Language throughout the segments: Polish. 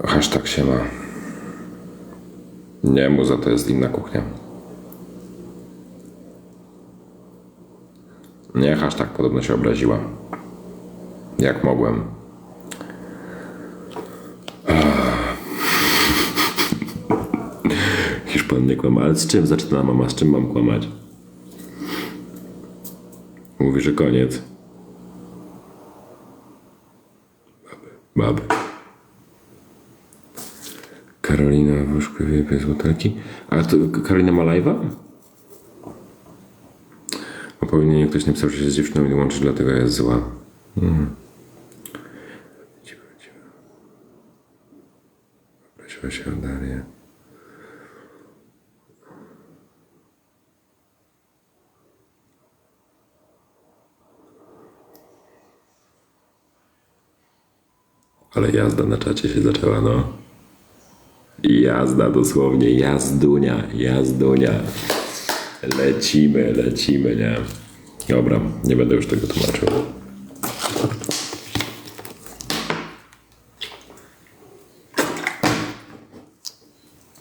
Hashtag się ma. Nie, muza to jest inna kuchnia. Nie, hashtag podobno się obraziła. Jak mogłem. Hiszpan nie kłamał. Ale z czym zaczyna mama? Z czym mam kłamać? Mówi, że koniec. Baby. Baby. Karolina w łóżku wie z butelki. A to Karolina ma live'a? A powinien ktoś napisał, że się z dziewczyną nie łączy, dlatego jest zła. Dziwo. Prosiła się o Darię. Ale jazda na czacie się zaczęła, no. Jazda dosłownie, jazdunia, jazdunia. Lecimy, lecimy, nie? Dobra, nie będę już tego tłumaczył.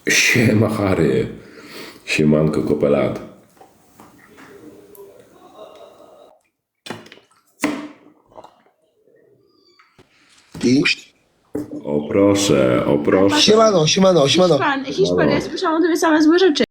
Siema Harry. Siemanko kopelat. I O proszę, o proszę. siemano, siemano, siemano. Hiszpan, Hiszpan, ja słyszałam o tobie same złe rzeczy.